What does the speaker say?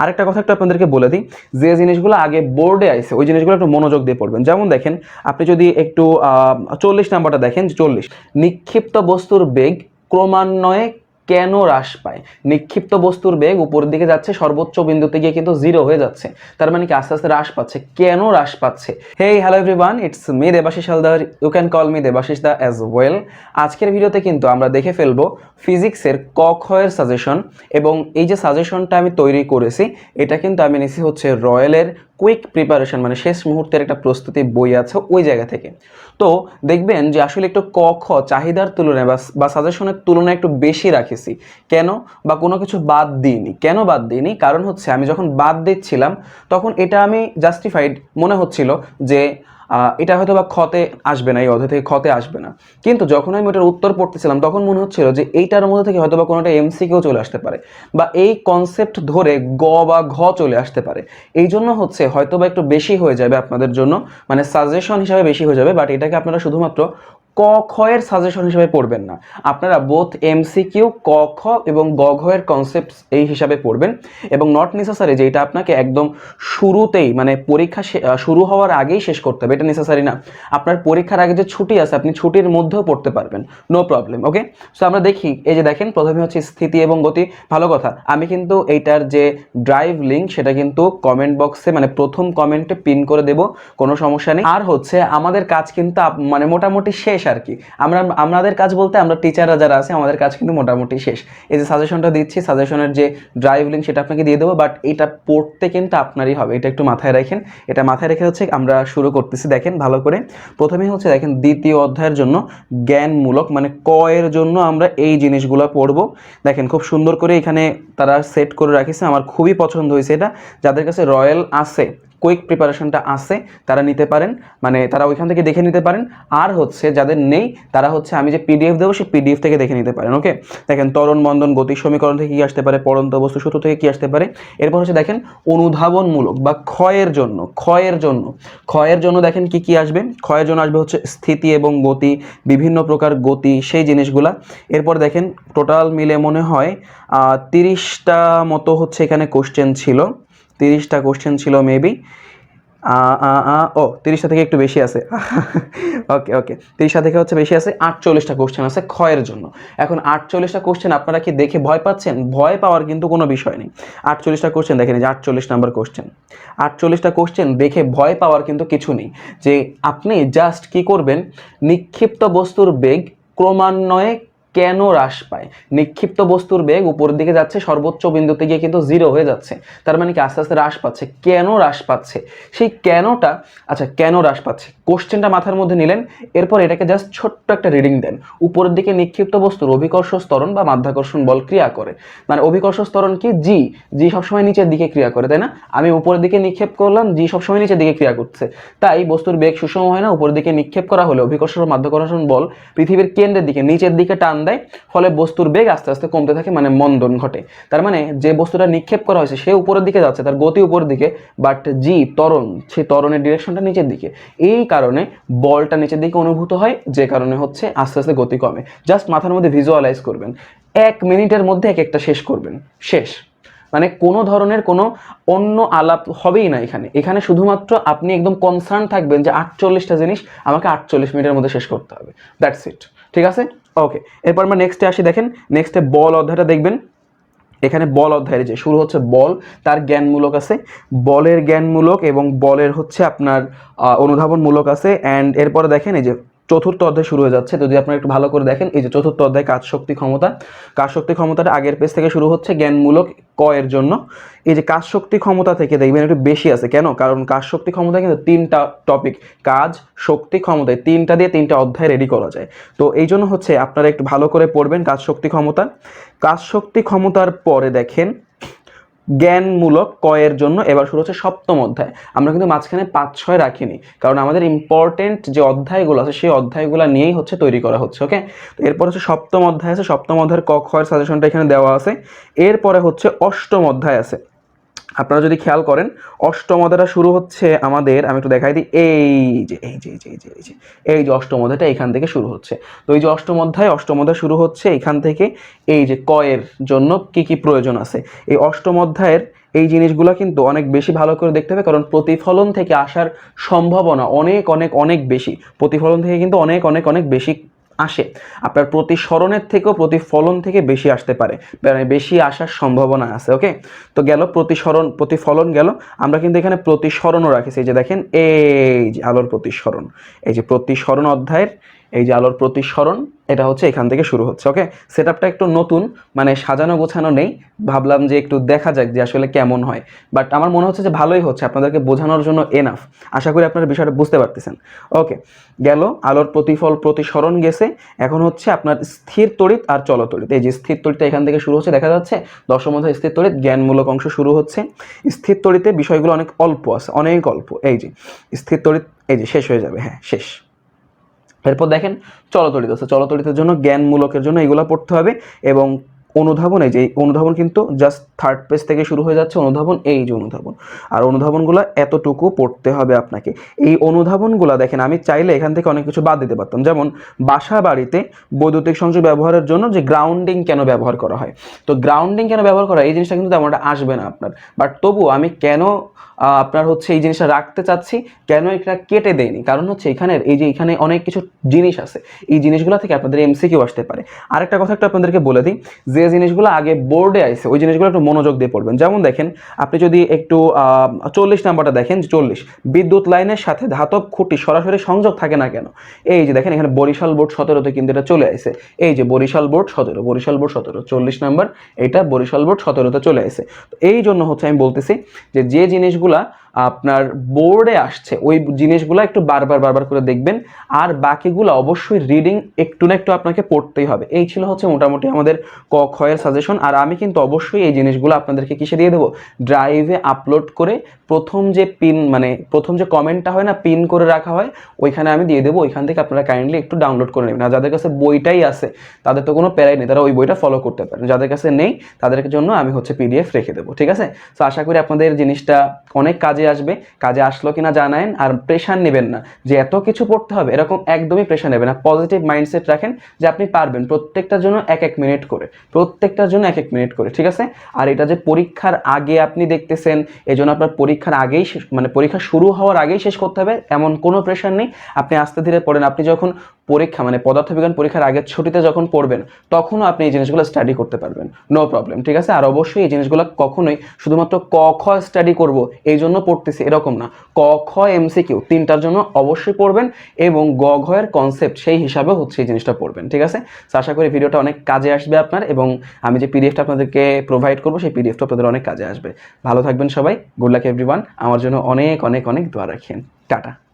আরেকটা কথা একটু আপনাদেরকে বলে দিই, যে জিনিসগুলো আগে বোর্ডে আইছে, ওই জিনিসগুলো একটু মনোযোগ দিয়ে পড়বেন। যেমন দেখেন, আপনি যদি একটু চল্লিশ নাম্বারটা দেখেন, চল্লিশ। নিক্ষিপ্ত বস্তুর বেগ ক্রমান্বয়ে কেন হ্রাস পায়? নিক্ষিপ্ত বস্তুর বেগ উপরের দিকে যাচ্ছে, সর্বোচ্চ বিন্দুতে গিয়ে কিন্তু জিরো হয়ে যাচ্ছে। তার মানে কি আস্তে আস্তে হ্রাস পাচ্ছে? কেন হ্রাস পাচ্ছে? Hey hello everyone it's me Debashis Haldar. You can call me Debashis da as well আজকের ভিডিওতে কিন্তু আমরা দেখে ফেলব ফিজিক্সের ক সাজেশন এবং এই যে সাজেশনটা আমি তৈরি করেছি, এটা কিন্তু আমি নিছি হচ্ছে রয়্যালের কুইক প্রিপারেশন মানে শেষ মুহূর্তের একটা প্রস্তুতি বই আছে ওই জায়গা থেকে। তো দেখবেন যে আসলে একটু ক, খ চাহিদার তুলনায় বা সাজেশনের তুলনায় একটু বেশি রাখেছি। কেন? বা কোনো কিছু বাদ দিইনি। কেন বাদ দিইনি? কারণ হচ্ছে আমি যখন বাদ দিচ্ছিলাম, তখন এটা আমি জাস্টিফাইড মনে হচ্ছিল যে এটা হয়তো বা ক্ষতে আসবে না, এই অধ্যায় থেকে ক্ষতে আসবে না। কিন্তু যখন আমি ওটার উত্তর পড়তেছিলাম, তখন মনে হচ্ছিল যে এইটার মধ্যে থেকে হয়তো বা কোনোটা এমসিকেও চলে আসতে পারে বা এই কনসেপ্ট ধরে গ বা ঘ চলে আসতে পারে। এই জন্য হচ্ছে হয়তো বা একটু বেশি হয়ে যাবে আপনাদের জন্য মানে সাজেশন হিসাবে বেশি হয়ে যাবে বাট এটাকে আপনারা শুধুমাত্র ক, খ এর সাজেশন হিসেবে পড়বেন না। আপনারা বোথ এমসিকিউ ক, খ এবং গ, ঘ এর কনসেপ্ট এই হিসাবে পড়বেন এবং নট নেসেসারি যে এটা আপনাকে একদম শুরুতেই মানে পরীক্ষা শুরু হওয়ার আগেই শেষ করতে হবে, এটা নেসেসারি না। আপনার পরীক্ষার আগে যে ছুটি আছে, আপনি ছুটির মধ্যেও পড়তে পারবেন নো প্রবলেম ওকে সো আমরা দেখি, এই যে দেখেন, প্রথমে হচ্ছে স্থিতি এবং গতি, ভালো কথা। আমি কিন্তু এইটার যে ড্রাইভ লিঙ্ক সেটা কিন্তু কমেন্ট বক্সে মানে প্রথম কমেন্টে পিন করে দেব, কোনো সমস্যা নেই। আর হচ্ছে, আমাদের কাজ কিন্তু মানে মোটামুটি শেষ। আর কি আমরা, আমাদের কাজ বলতে আমরা টিচাররা যারা আছে, আমাদের কাজ কিন্তু মোটামুটি শেষ। এই যে সাজেশনটা দিচ্ছি সাজেশনের যে ড্রাইভ লিঙ্ক সেটা আপনাকে দিয়ে দেবো বাট এটা পড়তে কিন্তু আপনারই হবে। এটা একটু মাথায় রাখেন। এটা মাথায় রেখে হচ্ছে আমরা শুরু করতেছি, দেখেন ভালো করে। প্রথমে হচ্ছে দেখেন দ্বিতীয় অধ্যায়ের জন্য জ্ঞানমূলক মানে ক এর জন্য আমরা এই জিনিসগুলো পড়ব। দেখেন খুব সুন্দর করে এখানে তারা সেট করে রাখিছে। আমার খুবই পছন্দ হয়েছে এটা। যাদের কাছে রয়্যাল আছে কুইক প্রিপারেশনটা আছে, তারা নিতে পারেন। মানে তারা ওইখান থেকে দেখে নিতে পারেন। আর হচ্ছে যাদের নেই, তারা হচ্ছে আমি যে পিডিএফ দেবো, সেই পিডিএফ থেকে দেখে নিতে পারেন ওকে দেখেন তরণ মন্দন গতি সমীকরণ থেকে কী আসতে পারে পরন্ত বস্তু সূত্র থেকে কী আসতে পারে? এরপর হচ্ছে দেখেন অনুধাবনমূলক বা ক্ষয়ের জন্য ক্ষয়ের জন্য। ক্ষয়ের জন্য দেখেন কি কি আসবে? ক্ষয়ের জন্য আসবে হচ্ছে স্থিতি এবং গতি, বিভিন্ন প্রকার গতি, সেই জিনিসগুলা। এরপর দেখেন টোটাল মিলে মনে হয় তিরিশটা মতো হচ্ছে এখানে কোশ্চেন ছিল। তিরিশটা কোশ্চেন ছিল মেবি ও, তিরিশটা থেকে একটু বেশি আছে। ওকে ওকে তিরিশটা থেকে হচ্ছে বেশি আছে, আটচল্লিশটা কোশ্চেন আছে ক্ষয়ের জন্য। এখন আটচল্লিশটা কোশ্চেন আপনারা কি দেখে ভয় পাচ্ছেন? ভয় পাওয়ার কিন্তু কোনো বিষয় নেই। আটচল্লিশটা কোশ্চেন দেখেন যে আটচল্লিশ নাম্বার কোশ্চেন আটচল্লিশটা কোশ্চেন দেখে ভয় পাওয়ার কিন্তু কিছু নেই। যে আপনি জাস্ট কি করবেন? নিক্ষিপ্ত বস্তুর বেগ ক্রমান্বয়ে কেন হ্রাস পায়? নিক্ষিপ্ত বস্তুর বেগ উপরের দিকে যাচ্ছে, সর্বোচ্চ বিন্দুতে গিয়ে কিন্তু জিরো হয়ে যাচ্ছে। তার মানে কি আস্তে আস্তে হ্রাস পাচ্ছে? কেন হ্রাস পাচ্ছে? সেই কেনটা আচ্ছা কেন হ্রাস পাচ্ছে? কোশ্চেনটা মাথার মধ্যে নিলেন, এরপর এটাকে জাস্ট ছোট্ট একটা রিডিং দেন। উপরের দিকে নিক্ষিপ্ত বস্তুর অভিকর্ষ স্তরণ বা মাধ্যাকর্ষণ বল ক্রিয়া করে। মানে অভিকর্ষ স্তরণ কি? জি। জি সবসময় নিচের দিকে ক্রিয়া করে, তাই না? আমি উপরের দিকে নিক্ষেপ করলাম, জি সবসময় নিচের দিকে ক্রিয়া করছে। তাই বস্তুর বেগ সুষম হয় না, উপরের দিকে নিক্ষেপ করা হলে অভিকর্ষ মাধ্যাকর্ষণ বল পৃথিবীর কেন্দ্রের দিকে, নিচের দিকে টান দেয়, ফলে বস্তুর বেগ আস্তে আস্তে কমতে থাকে মানে মন্দন ঘটে। তার মানে যে বস্তুটা নিক্ষেপ করা হয়েছে, সে উপরের দিকে যাচ্ছে, তার গতি উপরের দিকে বাট জি ত্বরণ, সেই ত্বরণের ডিরেকশনটা নিচের দিকে। এই কারণে বলটা নিচের দিকে অনুভূত হয়, যে কারণে হচ্ছে আস্তে আস্তে গতি কমে। জাস্ট মাথার মধ্যে ভিজুয়ালাইজ করবেন। এক মিনিটের মধ্যে এক একটা শেষ করবেন। শেষ। মানে কোনো ধরনের কোনো অন্য আলাপ হবেই না এখানে। এখানে শুধুমাত্র আপনি একদম কনসার্ন থাকবেন যে আটচল্লিশটা জিনিস আমাকে আটচল্লিশ মিনিটের মধ্যে শেষ করতে হবে। দ্যাটস ইট ঠিক আছে? ওকে এরপর আমরা নেক্সটে আসি, দেখেন। নেক্সটে বল অধ্যায়টা দেখবেন। এখানে বল অধ্যায়ের যে শুরু হচ্ছে বল, তার জ্ঞানমূলক আছে। বলের জ্ঞানমূলক এবং বলের হচ্ছে আপনার অনুধাবনমূলক আছে। অ্যান্ড এরপরে দেখেন এই যে চতুর্থ অধ্যায় শুরু হয়ে যাচ্ছে। যদি আপনারা একটু ভালো করে দেখেন, এই যে চতুর্থ অধ্যায়, কাজ শক্তি ক্ষমতা। কাজ শক্তি ক্ষমতাটা আগের পেজ থেকে শুরু হচ্ছে জ্ঞানমূলক ক এর জন্য। এই যে কাজ শক্তি ক্ষমতা থেকে দেখবেন একটু বেশি আছে। কেন? কারণ কাজ শক্তি ক্ষমতা কিন্তু তিনটা টপিক কাজ, শক্তি, ক্ষমতা। তিনটা দিয়ে তিনটা অধ্যায় রেডি করা যায়। তো এই জন্য হচ্ছে আপনারা একটু ভালো করে পড়বেন কাজ শক্তি ক্ষমতা। কাজ শক্তি ক্ষমতার পরে দেখেন জ্ঞানমূলক কয়ের জন্য এবার শুরু হচ্ছে সপ্তম অধ্যায়। আমরা কিন্তু মাঝখানে পাঁচ, ছয় রাখিনি, কারণ আমাদের ইম্পর্টেন্ট যে অধ্যায়গুলো আছে, সেই অধ্যায়গুলো নিয়েই হচ্ছে তৈরি করা হচ্ছে ওকে তো এরপর হচ্ছে সপ্তম অধ্যায় আছে, সপ্তম অধ্যায়ের ক খয়ের সাজেশনটা এখানে দেওয়া আছে। এরপরে হচ্ছে অষ্টম অধ্যায় আছে। আপনারা যদি খেয়াল করেন অষ্টম অধ্যায়টা শুরু হচ্ছে আমাদের, আমি একটু দেখাই দিই, এই যে এই যে এই যে এই যে এই যে অষ্টম অধ্যায়টা এখান থেকে শুরু হচ্ছে। তো এই যে অষ্টম অধ্যায় অষ্টম অধ্যায় শুরু হচ্ছে এখান থেকে এই যে কয়ের জন্য কি কি প্রয়োজন আছে। এই অষ্টম অধ্যায়ের এই জিনিসগুলো কিন্তু অনেক বেশি ভালো করে দেখতে হবে, কারণ প্রতিফলন থেকে আসার সম্ভাবনা অনেক অনেক অনেক বেশি। প্রতিফলন থেকে কিন্তু অনেক অনেক অনেক বেশি আসে। আপনার প্রতিসরণের থেকেও প্রতিফলন থেকে বেশি আসতে পারে। মানে বেশি আসার সম্ভাবনা আছে ওকে তো গেল প্রতিসরণ, প্রতিফলন গেল। আমরা কিন্তু এখানে প্রতিসরণও রাখেছি। যে দেখেন, এই যে আলোর প্রতিসরণ। এই যে প্রতিসরণ অধ্যায়ের এই যে আলোর প্রতিসরণ, এটা হচ্ছে এখান থেকে শুরু হচ্ছে ওকে সেট একটু নতুন মানে সাজানো গোছানো নেই। ভাবলাম যে একটু দেখা যাক যে আসলে কেমন হয়। বাট আমার মনে হচ্ছে যে ভালোই হচ্ছে, আপনাদেরকে বোঝানোর জন্য এনাফ আশা করি আপনারা বিষয়টা বুঝতে পারতেছেন। ওকে গেল, আলোর প্রতিফল, প্রতিসরণ গেছে। এখন হচ্ছে আপনার স্থির তড়িৎ আর চলতড়িৎ এই যে স্থির তড়িৎটা এখান থেকে শুরু হচ্ছে, দেখা যাচ্ছে দশম অধ্যায় স্থির তড়িৎ, জ্ঞানমূলক অংশ শুরু হচ্ছে। স্থির তড়িতে বিষয়গুলো অনেক অল্প আছে, অনেক অল্প। এই যে, স্থির তড়িৎ, এই যে শেষ হয়ে যাবে হ্যাঁ শেষ। এরপর দেখেন চলতরিত চলতরিতের জন্য জ্ঞানমূলকের জন্য এগুলো পড়তে হবে এবং অনুধাবন, এই যে অনুধাবন কিন্তু জাস্ট থার্ড পেজ থেকে শুরু হয়ে যাচ্ছে, অনুধাবন এই যে অনুধাবন। আর অনুধাবনগুলো এতটুকু পড়তে হবে আপনাকে। এই অনুধাবনগুলো দেখেন, আমি চাইলে এখান থেকে অনেক কিছু বাদ দিতে পারতাম। যেমন বাসা বাড়িতে বৈদ্যুতিক সংযোগ ব্যবহারের জন্য যে গ্রাউন্ডিং কেন ব্যবহার করা হয়। তো গ্রাউন্ডিং কেন ব্যবহার করা এই জিনিসটা কিন্তু তেমন একটা আসবে না আপনার। বাট তবু আমি কেন আপনার হচ্ছে এই জিনিসটা রাখতে চাচ্ছি, কেন এটা কেটে দেয়নি? কারণ হচ্ছে এখানের এই যে এখানে অনেক কিছু জিনিস আছে। এই জিনিসগুলো থেকে আপনাদের এমসি এমসিকিউ আসতে পারে। আরেকটা কথা একটা আপনাদেরকে বলে দিই, যে জিনিসগুলো আগে বোর্ডে আইছে, ওই জিনিসগুলো একটু মনোযোগ দিয়ে পড়বেন। যেমন দেখেন, আপনি যদি একটু চল্লিশ নাম্বারটা দেখেন, চল্লিশ, বিদ্যুৎ লাইনের সাথে ধাতব খুঁটি সরাসরি সংযোগ থাকে না কেন? এই যে দেখেন, এখানে বরিশাল বোর্ড সতেরোতে কিন্তু এটা চলে আসে এই যে বরিশাল বোর্ড সতেরো, বরিশাল বোর্ড সতেরো, চল্লিশ নাম্বার, এটা বরিশাল বোর্ড সতেরোতে চলে আসে তো এই জন্য হচ্ছে আমি বলতেছি যে যে জিনিসগুলা আপনার বোর্ডে আসছে, ওই জিনিসগুলো একটু বারবার বারবার করে দেখবেন। আর বাকিগুলো অবশ্যই রিডিং একটু না একটু আপনাকে পড়তেই হবে। এই ছিল হচ্ছে মোটামুটি আমাদের ক খয়ের সাজেশন আর আমি কিন্তু অবশ্যই এই জিনিসগুলো আপনাদেরকে কিসে দিয়ে দেবো? ড্রাইভে আপলোড করে প্রথম যে পিন মানে প্রথম যে কমেন্টটা হয় না পিন করে রাখা হয়, ওইখানে আমি দিয়ে দেবো। ওইখান থেকে আপনারা কাইন্ডলি একটু ডাউনলোড করে নেবেন। আর যাদের কাছে বইটাই আছে, তাদের তো কোনো প্যারাই নেই। তারা ওই বইটা ফলো করতে পারেন। যাদের কাছে নেই, তাদের জন্য আমি হচ্ছে পিডিএফ রেখে দেবো। ঠিক আছে? তো আশা করি আপনাদের জিনিসটা অনেক কাজে আসবে, কাজে আসলো কিনা জানায়েন, আর প্রেশার নেবেন না। যে এত কিছু পড়তে হবে, এরকম একদমই প্রেশার নেবেন না। পজিটিভ মাইন্ডসেট রাখেন যে আপনি পারবেন প্রত্যেকটার জন্য এক এক মিনিট করে। প্রত্যেকটার জন্য এক এক মিনিট করে, ঠিক আছে? আর এটা যে পরীক্ষার আগে আপনি দেখতেছেন এই জন্য আপনার পরীক্ষার আগেই মানে পরীক্ষা শুরু হওয়ার আগেই শেষ করতে হবে, এমন কোনো প্রেশার নেই। আপনি আস্তে ধীরে পড়েন। আপনি যখন পরীক্ষা মানে পদার্থবিজ্ঞান পরীক্ষার আগের ছুটিতে যখন পড়বেন, তখনও আপনি এই জিনিসগুলো স্টাডি করতে পারবেন। নো প্রবলেম ঠিক আছে? আর অবশ্যই এই জিনিসগুলো কখনোই শুধুমাত্র ক, খ স্টাডি করব, এই জন্য পড়তেছি এরকম না। ক, খ এমসিকিউ তিনটার জন্য অবশ্যই পড়বেন এবং গ ঘয়ের কনসেপ্ট সেই হিসাবে হচ্ছে এই জিনিসটা পড়বেন, ঠিক আছে? আশা করি ভিডিওটা অনেক কাজে আসবে আপনার এবং আমি যে পিডিএফটা আপনাদেরকে প্রোভাইড করব, সেই পিডিএফটা আপনাদের অনেক কাজে আসবে। ভালো থাকবেন সবাই। গুড লাক এভরিওয়ান আমার জন্য অনেক অনেক অনেক দোয়া রাখেন। টাটা।